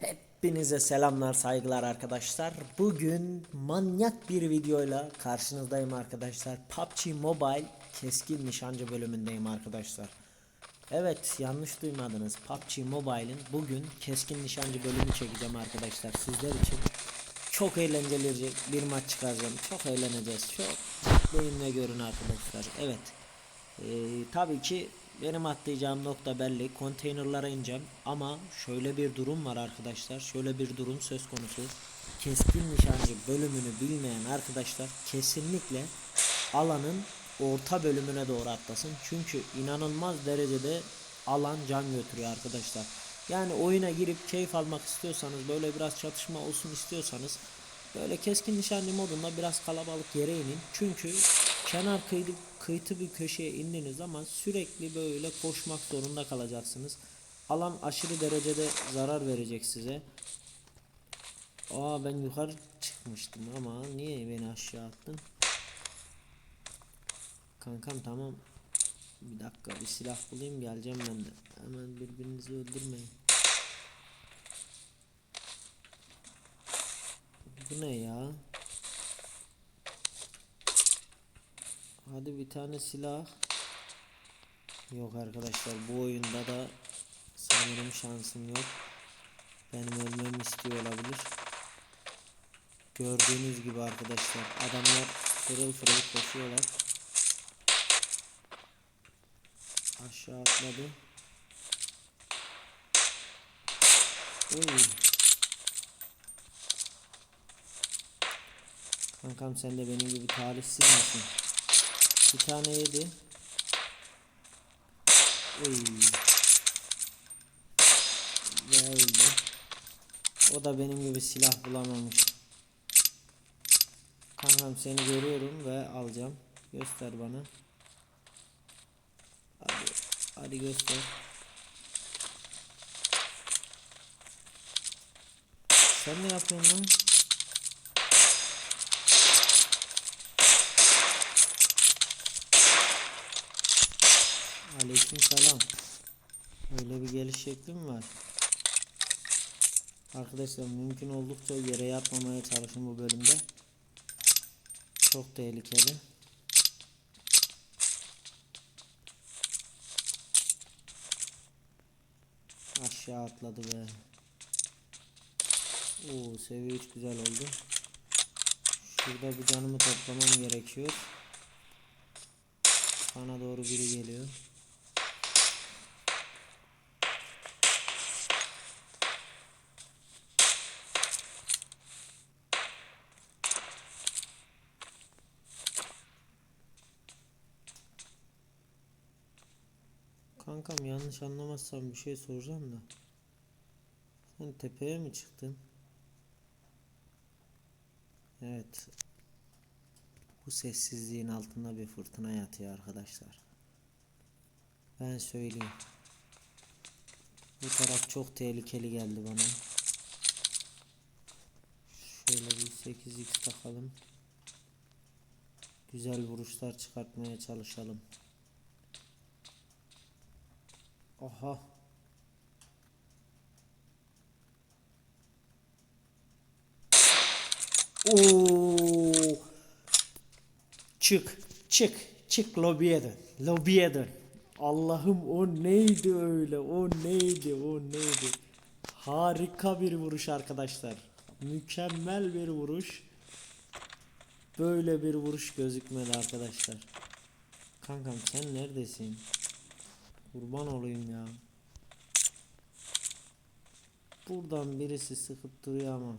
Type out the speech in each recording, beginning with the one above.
Hepinize selamlar saygılar arkadaşlar. Bugün manyak bir videoyla karşınızdayım arkadaşlar. PUBG Mobile keskin nişancı bölümündeyim arkadaşlar. Evet yanlış duymadınız. PUBG Mobile'in bugün keskin nişancı bölümü çekeceğim arkadaşlar sizler için. Çok eğlenceli bir maç çıkaracağım. Çok eğleneceğiz. Çok ve görün arkadaşlar. Evet. Ee, tabii ki benim atlayacağım nokta belli. Konteynerlara ineceğim. Ama şöyle bir durum var arkadaşlar. Şöyle bir durum söz konusu. Keskin nişancı bölümünü bilmeyen arkadaşlar kesinlikle alanın orta bölümüne doğru atlasın. Çünkü inanılmaz derecede alan can götürüyor arkadaşlar. Yani oyuna girip keyif almak istiyorsanız böyle biraz çatışma olsun istiyorsanız böyle keskin nişancı modunda biraz kalabalık yere inin. Çünkü kenar kıyı, kıytı bir köşeye indiğiniz zaman sürekli böyle koşmak zorunda kalacaksınız. Alan aşırı derecede zarar verecek size. Aa ben yukarı çıkmıştım ama niye beni aşağı attın? Kankam tamam. Bir dakika bir silah bulayım geleceğim ben de. Hemen birbirinizi öldürmeyin. Bu ne ya? Hadi bir tane silah. Yok arkadaşlar bu oyunda da sanırım şansım yok. Benim ölmemi istiyor olabilir. Gördüğünüz gibi arkadaşlar adamlar fırıl fırıl koşuyorlar. Aşağı atladı. Oy. Kankam sen de benim gibi talihsiz misin? Bir tane yedi. Öldü. O da benim gibi silah bulamamış. Kankam seni görüyorum ve alacağım. Göster bana. Hadi, hadi göster. Sen ne yapıyorsun lan? Aleyküm selam. Öyle bir geliş şekli mi var? Arkadaşlar mümkün oldukça yere yatmamaya çalışın bu bölümde. Çok tehlikeli. Aşağı atladı be. Oo seviye 3 güzel oldu. Şurada bir canımı toplamam gerekiyor. Bana doğru biri geliyor. Kankam yanlış anlamazsam bir şey soracağım da. Sen tepeye mi çıktın? Evet. Bu sessizliğin altında bir fırtına yatıyor arkadaşlar. Ben söyleyeyim. Bu taraf çok tehlikeli geldi bana. Şöyle bir 8x takalım. Güzel vuruşlar çıkartmaya çalışalım. Aha. Oo. Çık, çık, çık lobiye dön. Lobiye dön. Allah'ım o neydi öyle? O neydi? O neydi? Harika bir vuruş arkadaşlar. Mükemmel bir vuruş. Böyle bir vuruş gözükmedi arkadaşlar. Kankam sen neredesin? Kurban olayım ya. Buradan birisi sıkıp duruyor ama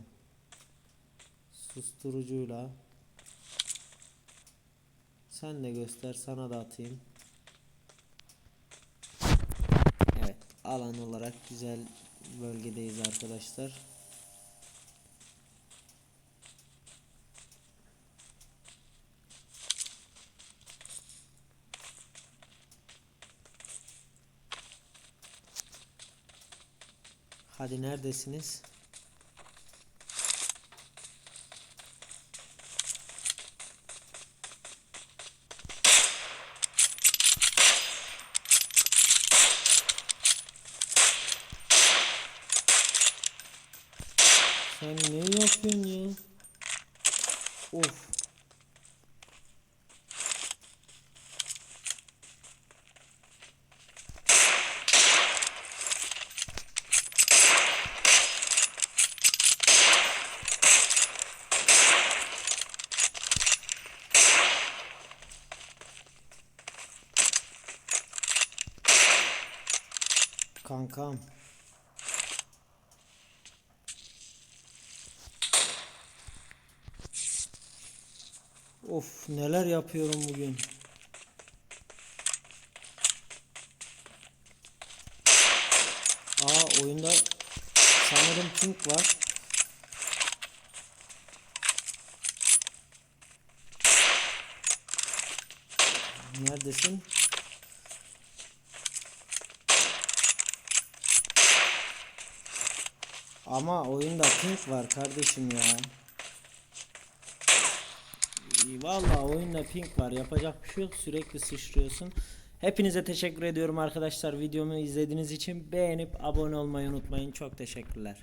susturucuyla sen de göster sana da atayım. Evet alan olarak güzel bölgedeyiz arkadaşlar. Hadi neredesiniz? Sen ne yapıyorsun ya? Of. Kankam. Of neler yapıyorum bugün. Aa oyunda sanırım ping var. Neredesin? Ama oyunda ping var kardeşim ya. İyi, Vallahi oyunda ping var. Yapacak bir şey yok. Sürekli sıçrıyorsun. Hepinize teşekkür ediyorum arkadaşlar. Videomu izlediğiniz için beğenip abone olmayı unutmayın. Çok teşekkürler.